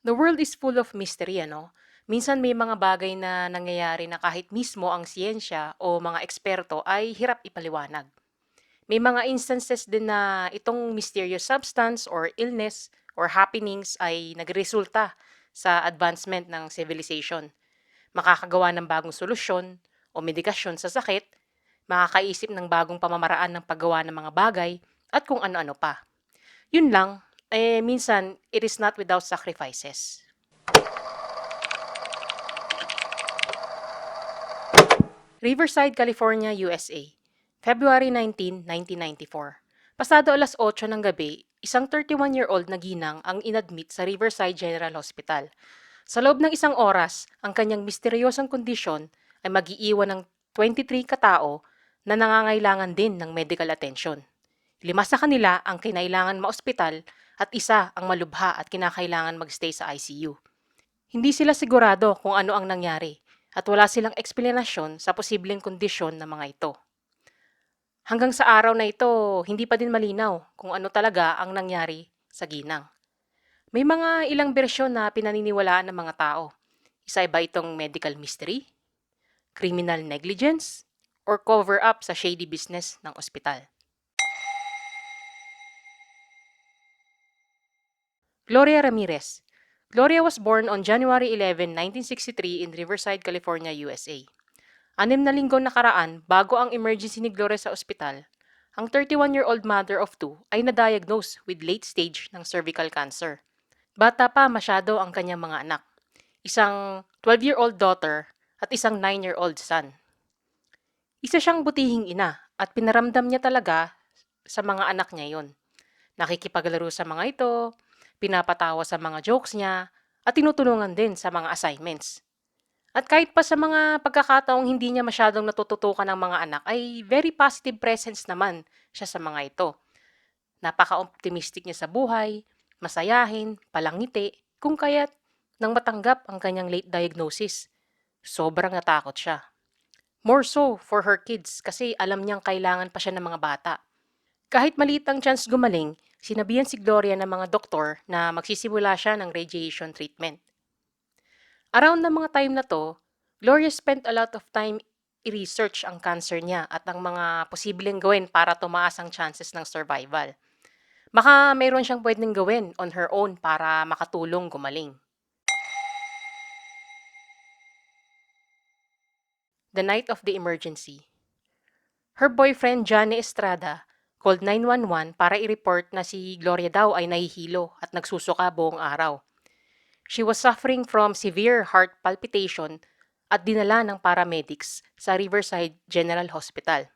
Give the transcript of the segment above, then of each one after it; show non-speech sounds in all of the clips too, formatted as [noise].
The world is full of mystery, ano? Minsan may mga bagay na nangyayari na kahit mismo ang siyensya o mga eksperto ay hirap ipaliwanag. May mga instances din na itong mysterious substance or illness or happenings ay nagresulta sa advancement ng civilization. Makakagawa ng bagong solusyon o medikasyon sa sakit, makakaisip ng bagong pamamaraan ng paggawa ng mga bagay at kung ano-ano pa. Yun lang, eh minsan it is not without sacrifices. Riverside, California, USA. February 19, 1994. Pasado alas 8 ng gabi, isang 31-year-old na ginang ang inadmit sa Riverside General Hospital. Sa loob ng isang oras, ang kanyang misteryosang kondisyon ay magiiwan ng 23 katao na nangangailangan din ng medical attention. Lima sa kanila ang kinailangan maospital at isa ang malubha at kinakailangan magstay sa ICU. Hindi sila sigurado kung ano ang nangyari at wala silang eksplanasyon sa posibleng kondisyon ng mga ito. Hanggang sa araw na ito, hindi pa din malinaw kung ano talaga ang nangyari sa ginang. May mga ilang bersyon na pinaniniwalaan ng mga tao. Isa ba itong medical mystery, criminal negligence, or cover-up sa shady business ng ospital. Gloria Ramirez. Gloria was born on January 11, 1963 in Riverside, California, USA. Anim na linggo nakaraan bago ang emergency ni Gloria sa ospital, ang 31-year-old mother of two ay na-diagnose with late stage ng cervical cancer. Bata pa masyado ang kanyang mga anak. Isang 12-year-old daughter at isang 9-year-old son. Isa siyang butihing ina at pinaramdam niya talaga sa mga anak niya yon. Nakikipaglaro sa mga ito, pinapatawa sa mga jokes niya, at tinutulungan din sa mga assignments. At kahit pa sa mga pagkakataong hindi niya masyadong natututukan ng mga anak, ay very positive presence naman siya sa mga ito. Napaka-optimistic niya sa buhay, masayahin, palangiti, kung kaya't nang matanggap ang kanyang late diagnosis. Sobrang natakot siya. More so for her kids kasi alam niyang kailangan pa siya ng mga bata. Kahit maliit ang chance gumaling, sinabihan si Gloria ng mga doktor na magsisimula siya ng radiation treatment. Around ng mga time na to, Gloria spent a lot of time i-research ang cancer niya at ang mga posibleng gawin para tumaas ang chances ng survival. Baka mayroon siyang pwedeng gawin on her own para makatulong gumaling. The night of the emergency. Her boyfriend Johnny Estrada called 911 para i-report na si Gloria daw ay nahihilo at nagsusuka buong araw. She was suffering from severe heart palpitation at dinala ng paramedics sa Riverside General Hospital.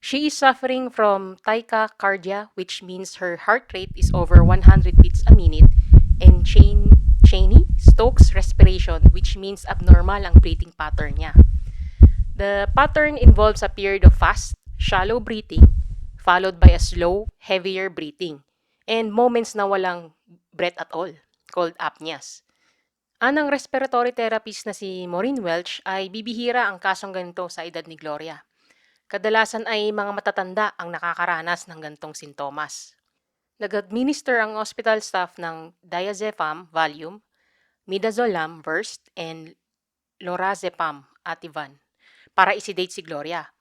She is suffering from tachycardia which means her heart rate is over 100 beats a minute and chain Cheney Stokes respiration which means abnormal ang breathing pattern niya. The pattern involves a period of fast, shallow breathing followed by a slow, heavier breathing and moments na walang breath at all called apneas. Anang respiratory therapist na si Maureen Welch ay bibihira ang kasong ganito sa edad ni Gloria. Kadalasan ay mga matatanda ang nakakaranas ng gantong sintomas. Nag-administer ang hospital staff ng diazepam Valium, midazolam Versed, and lorazepam Ativan para isedate si Gloria.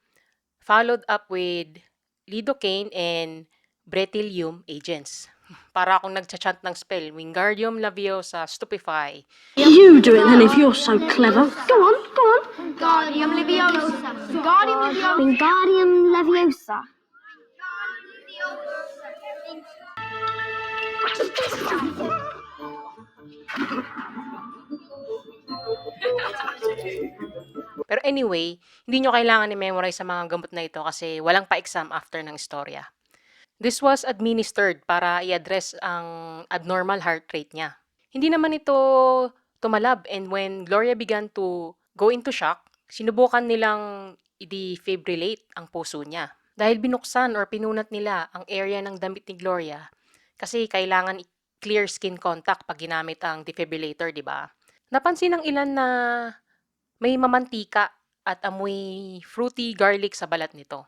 Followed up with lidocaine and bretylium agents. [laughs] Para akong nagchat ng spell, Wingardium Leviosa Stupefy. You do it then if you're so clever. Go on, go on. Wingardium Leviosa. Wingardium Leviosa. Wingardium Leviosa. Pero anyway, hindi nyo kailangan i-memorize sa mga gamot na ito kasi walang pa-exam after ng istorya. This was administered para i-address ang abnormal heart rate niya. Hindi naman ito tumalab and when Gloria began to go into shock, sinubukan nilang i-defibrillate ang puso niya. Dahil binuksan or pinunat nila ang area ng damit ni Gloria kasi kailangan clear skin contact pag ginamit ang defibrillator, di ba? Napansin ng ilan na may mamantika at amoy fruity garlic sa balat nito.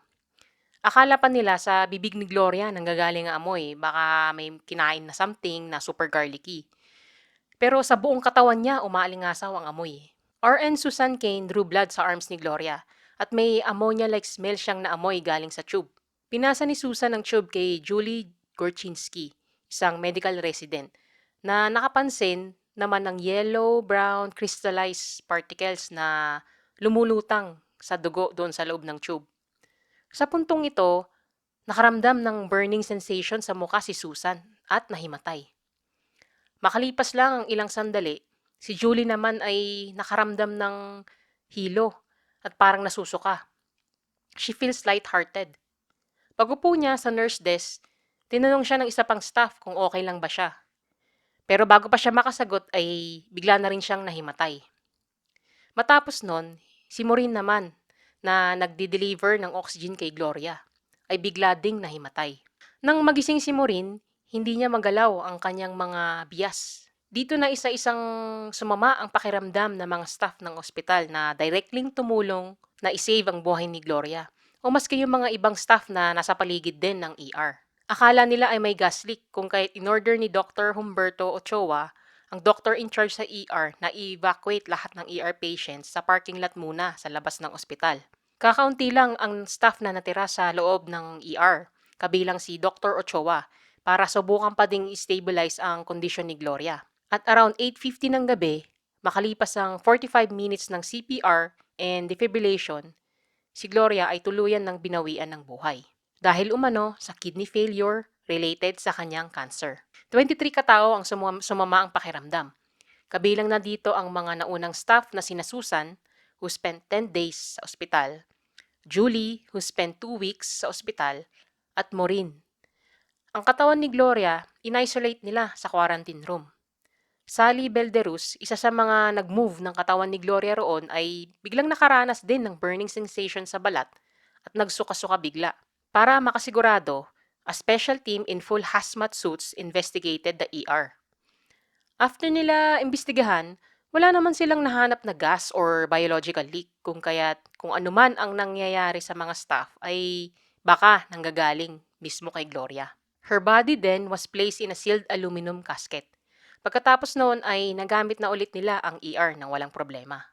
Akala pa nila sa bibig ni Gloria nanggagaling ang amoy, baka may kinain na something na super garlicky. Pero sa buong katawan niya, umaalingasaw ang amoy. RN Susan Kane drew blood sa arms ni Gloria at may ammonia-like smell siyang naamoy galing sa tube. Pinasa ni Susan ang tube kay Julie Gorchinski, isang medical resident, na nakapansin naman ng yellow-brown crystallized particles na lumulutang sa dugo doon sa loob ng tube. Sa puntong ito, nakaramdam ng burning sensation sa mukha si Susan at nahimatay. Makalipas lang ang ilang sandali, si Julie naman ay nakaramdam ng hilo at parang nasusuka. She feels lighthearted. Pagupo niya sa nurse desk, tinanong siya ng isa pang staff kung okay lang ba siya. Pero bago pa siya makasagot ay bigla na rin siyang nahimatay. Matapos nun, si Maureen naman na nagdi-deliver ng oxygen kay Gloria ay bigla ding nahimatay. Nang magising si Maureen, hindi niya magalaw ang kanyang mga bias. Dito na isa-isang sumama ang pakiramdam ng mga staff ng ospital na directly tumulong na isave ang buhay ni Gloria o maski yung mga ibang staff na nasa paligid din ng ER. Akala nila ay may gas leak kung kahit in-order ni Dr. Humberto Ochoa, ang doctor in charge sa ER, na i-evacuate lahat ng ER patients sa parking lot muna sa labas ng ospital. Kakaunti lang ang staff na natira sa loob ng ER, kabilang si Dr. Ochoa, para subukan pa ding stabilize ang kondisyon ni Gloria. At around 8.50 ng gabi, makalipas ang 45 minutes ng CPR and defibrillation, si Gloria ay tuluyan ng binawian ng buhay. Dahil umano sa kidney failure related sa kanyang cancer. 23 katao ang sumama, sumama ang pakiramdam. Kabilang na dito ang mga naunang staff na sina Susan, who spent 10 days sa ospital, Julie, who spent 2 weeks sa ospital, at Maureen. Ang katawan ni Gloria, in-isolate nila sa quarantine room. Sally Belderus, isa sa mga nag-move ng katawan ni Gloria roon ay biglang nakaranas din ng burning sensation sa balat at nagsuka-suka bigla. Para makasigurado, a special team in full hazmat suits investigated the ER. After nila imbestigahan, wala naman silang nahanap na gas or biological leak kung kaya't kung anuman ang nangyayari sa mga staff ay baka nanggagaling mismo kay Gloria. Her body then was placed in a sealed aluminum casket. Pagkatapos noon ay nagamit na ulit nila ang ER nang walang problema.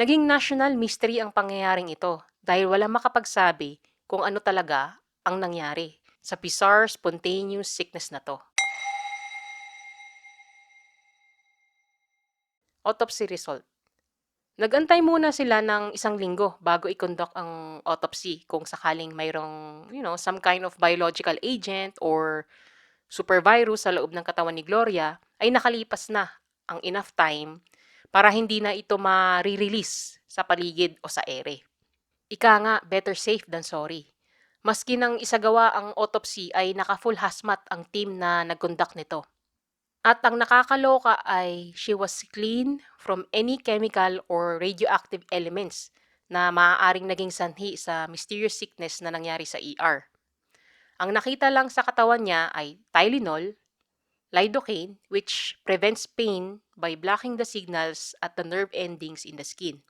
Naging national mystery ang pangyayaring ito dahil wala makapagsabi kung ano talaga ang nangyari sa bizarre spontaneous sickness na to. Autopsy result. Nagantay muna sila ng isang linggo bago i-conduct ang autopsy kung sakaling mayroong, you know, some kind of biological agent or supervirus sa loob ng katawan ni Gloria ay nakalipas na ang enough time para hindi na ito ma-release sa paligid o sa ere. Ika nga, better safe than sorry. Maski nang isagawa ang autopsy ay naka-full hazmat ang team na nag-conduct nito. At ang nakakaloka ay she was clean from any chemical or radioactive elements na maaaring naging sanhi sa mysterious sickness na nangyari sa ER. Ang nakita lang sa katawan niya ay Tylenol, lidocaine, which prevents pain by blocking the signals at the nerve endings in the skin,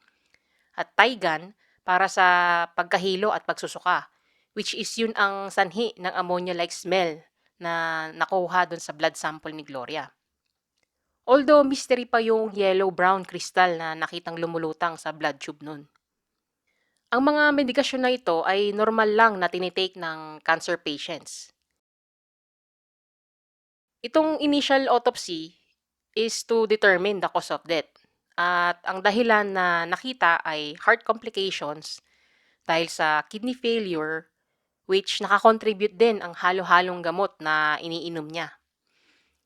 at Tygan para sa pagkahilo at pagsusuka, which is yun ang sanhi ng ammonia-like smell na nakuha doon sa blood sample ni Gloria. Although mystery pa yung yellow-brown crystal na nakitang lumulutang sa blood tube nun. Ang mga medikasyon na ito ay normal lang na tinitake ng cancer patients. Itong initial autopsy is to determine the cause of death. At ang dahilan na nakita ay heart complications dahil sa kidney failure which nakakontribute din ang halo-halong gamot na iniinom niya.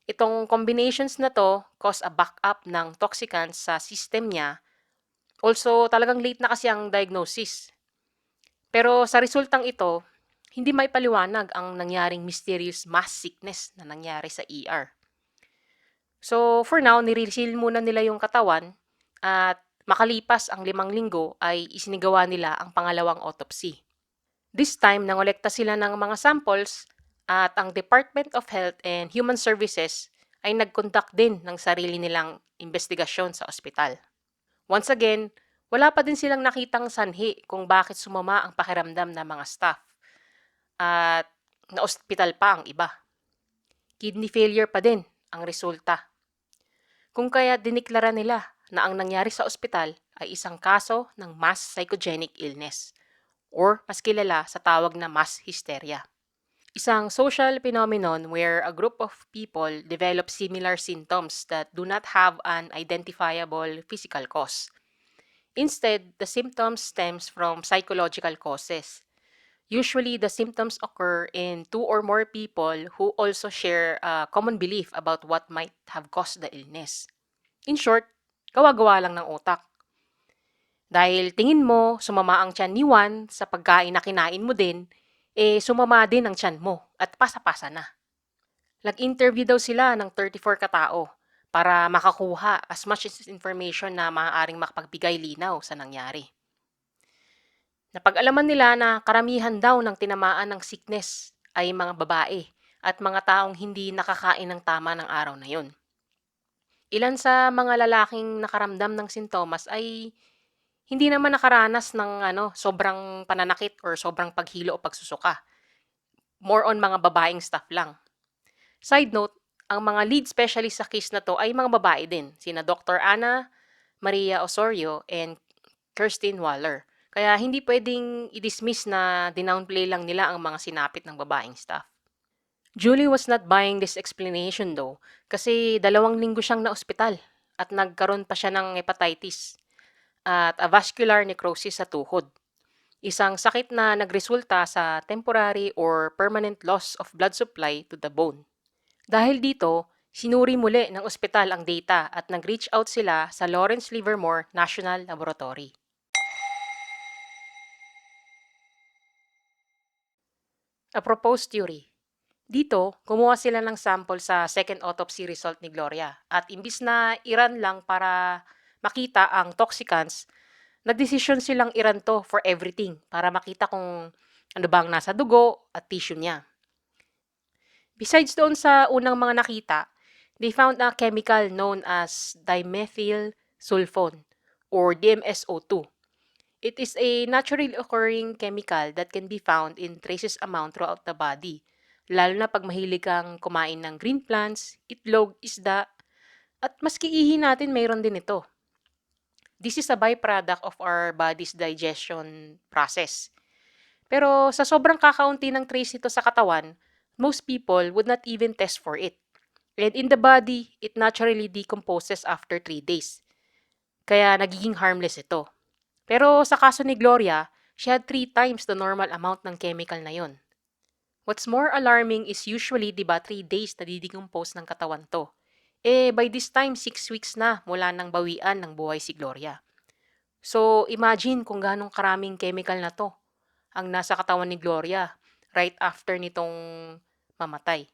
Itong combinations na to cause a backup ng toxicants sa system niya. Also, talagang late na kasi ang diagnosis. Pero sa resultang ito, hindi may paliwanag ang nangyaring mysterious mass sickness na nangyari sa ER. So, for now, nirisil muna nila yung katawan at makalipas ang limang linggo ay isinigawa nila ang pangalawang autopsy. This time, nangolekta sila ng mga samples at ang Department of Health and Human Services ay nag-conduct din ng sarili nilang investigasyon sa ospital. Once again, wala pa din silang nakitang sanhi kung bakit sumama ang pakiramdam ng mga staff. At na-ospital pa ang iba. Kidney failure pa din ang resulta. Kung kaya diniklara nila na ang nangyari sa ospital ay isang kaso ng mass psychogenic illness or mas kilala sa tawag na mass hysteria. Isang social phenomenon where a group of people develop similar symptoms that do not have an identifiable physical cause. Instead, the symptoms stems from psychological causes. Usually, the symptoms occur in two or more people who also share a common belief about what might have caused the illness. In short, gawa-gawa lang ng utak. Dahil tingin mo, sumama ang tiyan ni Juan sa pagkain na kinain mo din, eh sumama din ang tiyan mo at pasa-pasa na. Nag-interview daw sila ng 34 katao para makakuha as much information na maaaring makapagbigay linaw sa nangyari. Napag-alaman nila na karamihan daw ng tinamaan ng sickness ay mga babae at mga taong hindi nakakain ng tama ng araw na yon. Ilan sa mga lalaking nakaramdam ng sintomas ay hindi naman nakaranas ng ano, sobrang pananakit or sobrang paghilo o pagsusuka. More on mga babaeng staff lang. Side note, ang mga lead specialist sa case na to ay mga babae din, sina Dr. Ana Maria Osorio and Kirsten Waller. Kaya hindi pwedeng i-dismiss na dinownplay lang nila ang mga sinapit ng babaeng staff. Julie was not buying this explanation though kasi dalawang linggo siyang na ospital at nagkaroon pa siya ng hepatitis at a vascular necrosis sa tuhod. Isang sakit na nagresulta sa temporary or permanent loss of blood supply to the bone. Dahil dito, sinuri muli ng ospital ang data at nag-reach out sila sa Lawrence Livermore National Laboratory. A proposed theory. Dito, kumuha sila ng sample sa second autopsy result ni Gloria at imbis na iran lang para makita ang toxicants, nagdesisyon silang iran to for everything para makita kung ano bang nasa dugo at tissue niya. Besides doon sa unang mga nakita, they found a chemical known as dimethyl sulfone or DMSO2. It is a naturally occurring chemical that can be found in traces amount throughout the body, lalo na pag mahilig kang kumain ng green plants, itlog, isda, at maski ihi natin mayroon din ito. This is a byproduct of our body's digestion process. Pero sa sobrang kakaunti ng trace nito sa katawan, most people would not even test for it. And in the body, it naturally decomposes after 3 days. Kaya nagiging harmless ito. Pero sa kaso ni Gloria, she had 3 times the normal amount ng chemical na yon. What's more alarming is usually, di ba, 3 days na didecompose ng katawan to. Eh, by this time, 6 weeks na mula nang bawian ng buhay si Gloria. So, imagine kung ganong karaming chemical na to ang nasa katawan ni Gloria right after nitong mamatay.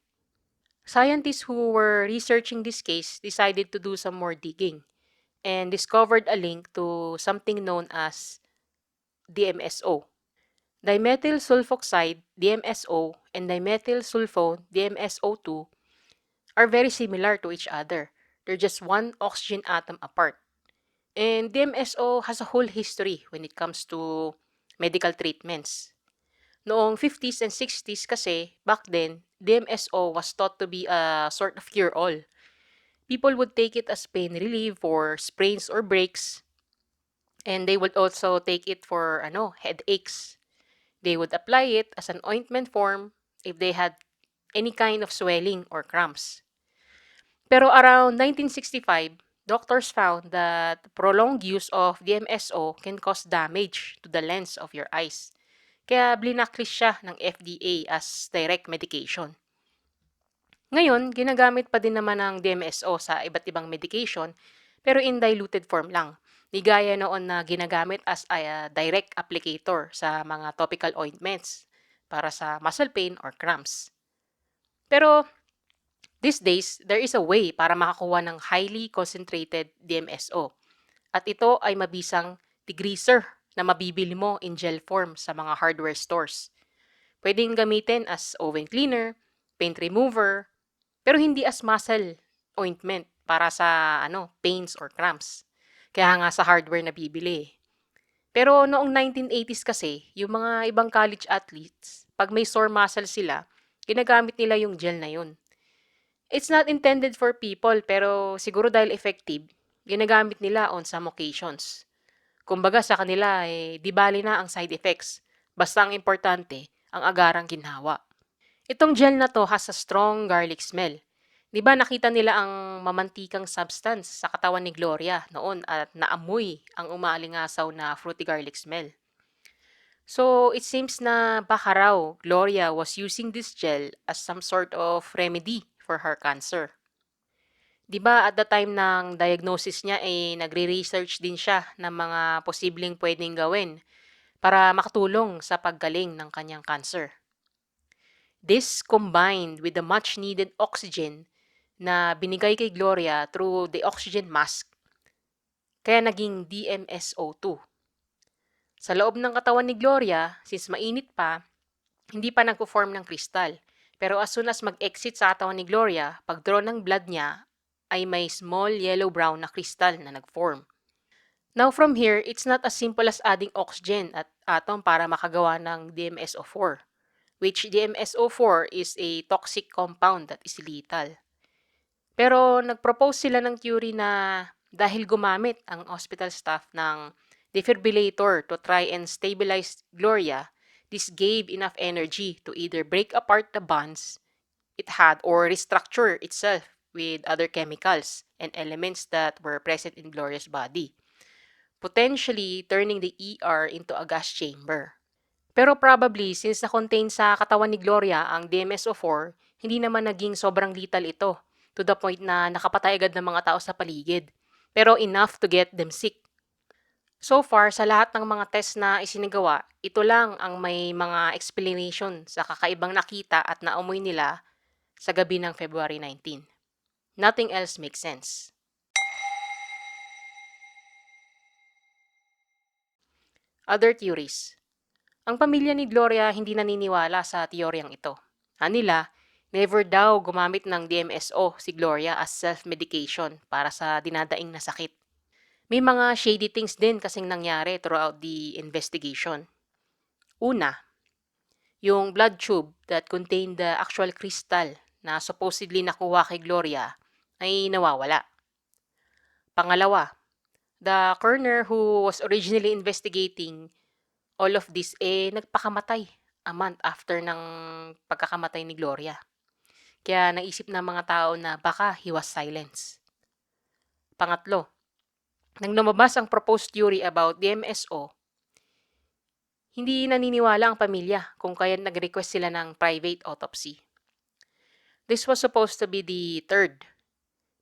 Scientists who were researching this case decided to do some more digging and discovered a link to something known as DMSO. Dimethyl sulfoxide, DMSO, and dimethyl sulfone, DMSO2, are very similar to each other. They're just one oxygen atom apart. And DMSO has a whole history when it comes to medical treatments. Noong 50s and 60s kasi, back then, DMSO was thought to be a sort of cure-all. People would take it as pain relief for sprains or breaks. And they would also take it for ano, headaches. They would apply it as an ointment form if they had any kind of swelling or cramps. Pero around 1965, doctors found that prolonged use of DMSO can cause damage to the lens of your eyes. Kaya blinacklist siya ng FDA as direct medication. Ngayon, ginagamit pa din naman ng DMSO sa iba't ibang medication pero in diluted form lang. Di gaya noon na ginagamit as a uh, direct applicator sa mga topical ointments para sa muscle pain or cramps. Pero these days, there is a way para makakuha ng highly concentrated DMSO. At ito ay mabisang degreaser na mabibili mo in gel form sa mga hardware stores. Pwedeng gamitin as oven cleaner, paint remover, pero hindi as muscle ointment para sa ano, pains or cramps. Kaya nga sa hardware na bibili. Pero noong 1980s kasi, yung mga ibang college athletes, pag may sore muscle sila, ginagamit nila yung gel na yun. It's not intended for people pero siguro dahil effective, ginagamit nila on some occasions. Kumbaga sa kanila eh, di bali na ang side effects. Basta ang importante, ang agarang ginhawa. Itong gel na to has a strong garlic smell. Di ba nakita nila ang mamantikang substance sa katawan ni Gloria noon at naamoy ang umaalingasaw na fruity garlic smell. So, it seems na baka raw Gloria was using this gel as some sort of remedy for her cancer. 'Di ba at the time ng diagnosis niya eh nagre-research din siya ng mga posibleng pwedeng gawin para makatulong sa paggaling ng kanyang cancer. This combined with the much needed oxygen na binigay kay Gloria through the oxygen mask kaya naging DMSO2. Sa loob ng katawan ni Gloria, since mainit pa, hindi pa nagpo-form ng kristal. Pero as soon as mag-exit sa katawan ni Gloria, pag-draw ng blood niya, ay may small yellow-brown na kristal na nag-form. Now from here, it's not as simple as adding oxygen at atom para makagawa ng DMSO4, which DMSO4 is a toxic compound that is lethal. Pero nag-propose sila ng theory na dahil gumamit ang hospital staff ng defibrillator to try and stabilize Gloria, this gave enough energy to either break apart the bonds it had or restructure itself with other chemicals and elements that were present in Gloria's body, potentially turning the ER into a gas chamber. Pero probably, since na-contain sa katawan ni Gloria ang DMSO4, hindi naman naging sobrang lethal ito to the point na nakapatay agad ng mga tao sa paligid. Pero enough to get them sick. So far, sa lahat ng mga test na isinagawa, ito lang ang may mga explanation sa kakaibang nakita at naamoy nila sa gabi ng February 19. Nothing else makes sense. Other theories. Ang pamilya ni Gloria hindi naniniwala sa teoryang ito. Anila, never daw gumamit ng DMSO si Gloria as self-medication para sa dinadaing na sakit. May mga shady things din kasing nangyari throughout the investigation. Una, yung blood tube that contained the actual crystal na supposedly nakuha kay Gloria ay nawawala. Pangalawa, the coroner who was originally investigating all of this eh nagpakamatay a month after ng pagkakamatay ni Gloria. Kaya naisip ng mga tao na baka he was silenced. Pangatlo, nang lumabas ang proposed theory about DMSO, hindi naniniwala ang pamilya kung kaya nag-request sila ng private autopsy. This was supposed to be the third,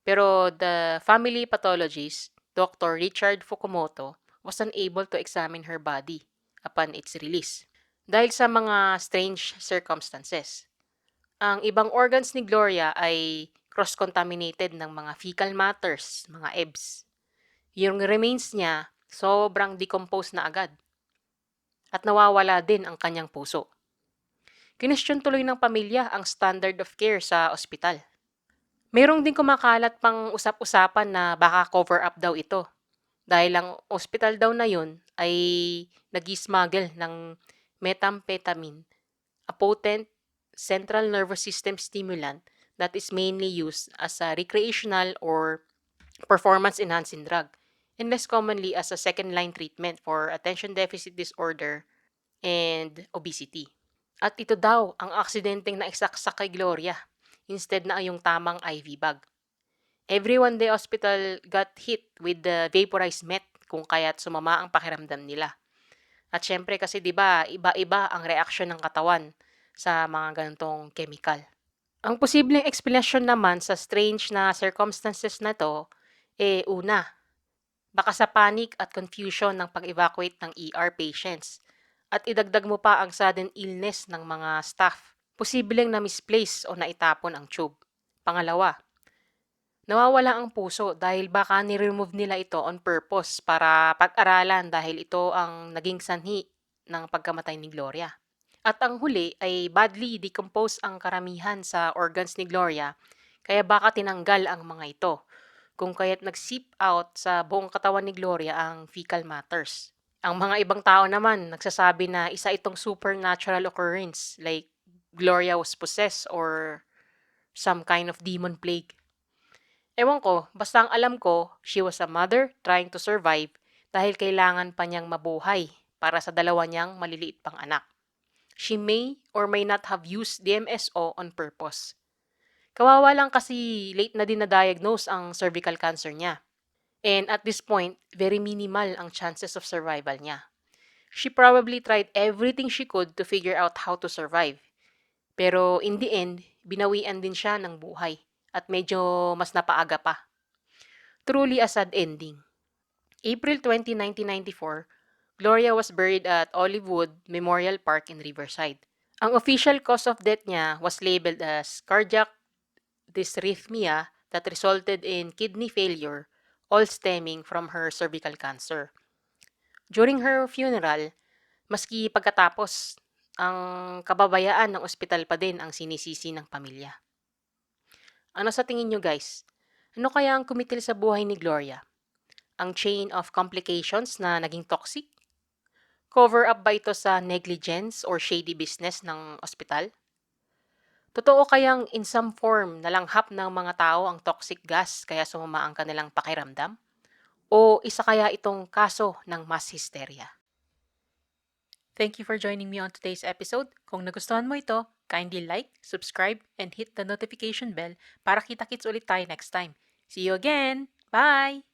pero the family pathologist, Dr. Richard Fukumoto, was unable to examine her body upon its release dahil sa mga strange circumstances. Ang ibang organs ni Gloria ay cross-contaminated ng mga fecal matters, mga EBS. Yung remains niya, sobrang decomposed na agad. At nawawala din ang kanyang puso. Kinestyon tuloy ng pamilya ang standard of care sa ospital. Merong din kumakalat pang usap-usapan na baka cover up daw ito. Dahil ang ospital daw na yun ay nag-smuggle ng methamphetamine, a potent central nervous system stimulant that is mainly used as a recreational or performance-enhancing drug and less commonly as a second-line treatment for attention deficit disorder and obesity. At ito daw ang aksidenteng naisaksak kay Gloria instead na yung tamang IV bag. Everyone the hospital got hit with the vaporized meth kung kaya't sumama ang pakiramdam nila. At syempre kasi 'di ba, iba-iba ang reaksyon ng katawan sa mga ganitong chemical. Ang posibleng explanation naman sa strange na circumstances na to, eh una, baka sa panic at confusion ng pag-evacuate ng ER patients at idagdag mo pa ang sudden illness ng mga staff. Posibleng na misplace o naitapon ang tube. Pangalawa, nawawala ang puso dahil baka ni-remove nila ito on purpose para pag-aralan dahil ito ang naging sanhi ng pagkamatay ni Gloria. At ang huli ay badly decomposed ang karamihan sa organs ni Gloria kaya baka tinanggal ang mga ito kung kaya't nag-seep out sa buong katawan ni Gloria ang fecal matters. Ang mga ibang tao naman nagsasabi na isa itong supernatural occurrence like Gloria was possessed or some kind of demon plague. Ewan ko, basta ang alam ko, she was a mother trying to survive dahil kailangan pa niyang mabuhay para sa dalawa niyang maliliit pang anak. She may or may not have used DMSO on purpose. Kawawa lang kasi late na din na-diagnose ang cervical cancer niya. And at this point, very minimal ang chances of survival niya. She probably tried everything she could to figure out how to survive. Pero in the end, binawian din siya ng buhay at medyo mas napaaga pa. Truly a sad ending. April 20, 1994, Gloria was buried at Olivewood Memorial Park in Riverside. Ang official cause of death niya was labeled as cardiac dysrhythmia that resulted in kidney failure, all stemming from her cervical cancer. During her funeral, maski pagkatapos, ang kababayaan ng ospital pa din ang sinisisi ng pamilya. Ano sa tingin nyo guys? Ano kaya ang kumitil sa buhay ni Gloria? Ang chain of complications na naging toxic? Cover up ba ito sa negligence or shady business ng ospital? Totoo kayang in some form nalanghap ng mga tao ang toxic gas kaya sumama ang kanilang pakiramdam? O isa kaya itong kaso ng mass hysteria? Thank you for joining me on today's episode. Kung nagustuhan mo ito, kindly like, subscribe, and hit the notification bell para kita-kits ulit tayo next time. See you again! Bye!